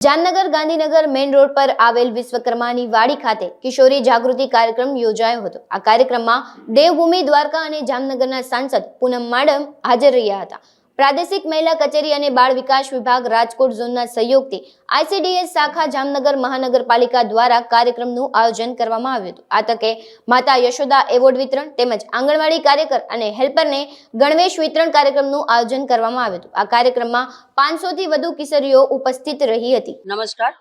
Jamnagar Gandhinagar main road પર આવેલ વિશ્વકર્માની વાડી ખાતે કિશોરી જાગૃતિ કાર્યક્રમ યોજાયો હતો. આ કાર્યક્રમમાં દેવભૂમિ દ્વારકા અને જામનગરના સાંસદ પૂનમ માડમ હાજર રહ્યા હતા. પ્રાદેશિક મહિલા કચેરી અને બાળ વિકાસ વિભાગ રાજકોટ ઝોનના સહયોગથી આઈસીડીએસ શાખા જામનગર મહાનગરપાલિકા દ્વારા કાર્યક્રમનું આયોજન કરવામાં આવ્યું હતું. આ તકે માતા યશોદા એવોર્ડ વિતરણ તેમજ આંગણવાડી કાર્યકર અને હેલ્પરને ગણવેશ વિતરણ કાર્યક્રમનું આયોજન કરવામાં આવ્યું હતું. આ કાર્યક્રમમાં પાંચસોથી વધુ કિશોરીઓ ઉપસ્થિત રહી હતી. નમસ્કાર.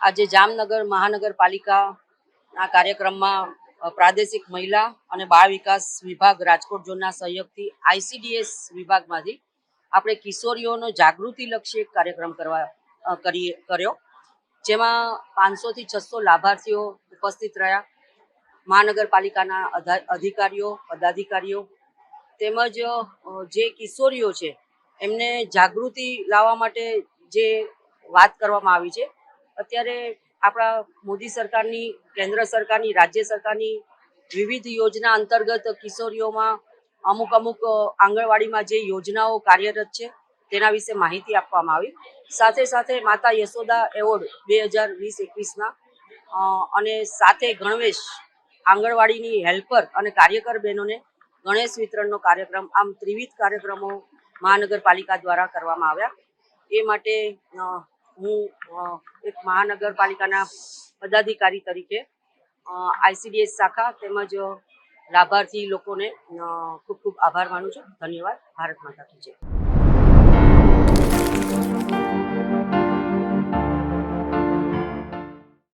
આજે જામનગર મહાનગરપાલિકાના કાર્યક્રમમાં પ્રાદેશિક મહિલા અને બાળ વિકાસ વિભાગ રાજકોટ ઝોનના સહયોગથી આઈસીડીએસ વિભાગમાંથી આપણે કિશોરીઓનો જાગૃતિલક્ષી એક કાર્યક્રમ કરવા કરી કર્યો, જેમાં પાંચસોથી છસો લાભાર્થીઓ ઉપસ્થિત રહ્યા. મહાનગરપાલિકાના અધા- અધિકારીઓ, પદાધિકારીઓ તેમજ જે કિશોરીઓ છે, એમને જાગૃતિ લાવવા માટે જે વાત કરવામાં આવી છે, અત્યારે આપણા મોદી સરકારની, કેન્દ્ર સરકારની, રાજ્ય સરકારની વિવિધ યોજના અંતર્ગત કિશોરીઓમાં અમુક અમુક આંગણવાડીમાં જે યોજનાઓ કાર્યરત છે, તેના વિશે માહિતી આપવામાં આવી. સાથે સાથે માતા યશોદા એવોર્ડ બે હજાર વીસ એકવીસના અને સાથે ગણવેશ આંગણવાડીની હેલ્પર અને કાર્યકર બહેનોને ગણેશ વિતરણનો કાર્યક્રમ, આમ ત્રિવિધ કાર્યક્રમો મહાનગરપાલિકા દ્વારા કરવામાં આવ્યા. એ માટે હું એક મહાનગરપાલિકાના પદાધિકારી તરીકે આઈસીડીએસ શાખા તેમજ લાભાર્થી લોકોને ખૂબ ખૂબ આભાર માનું છું. ધન્યવાદ. ભારત માતા કી જય.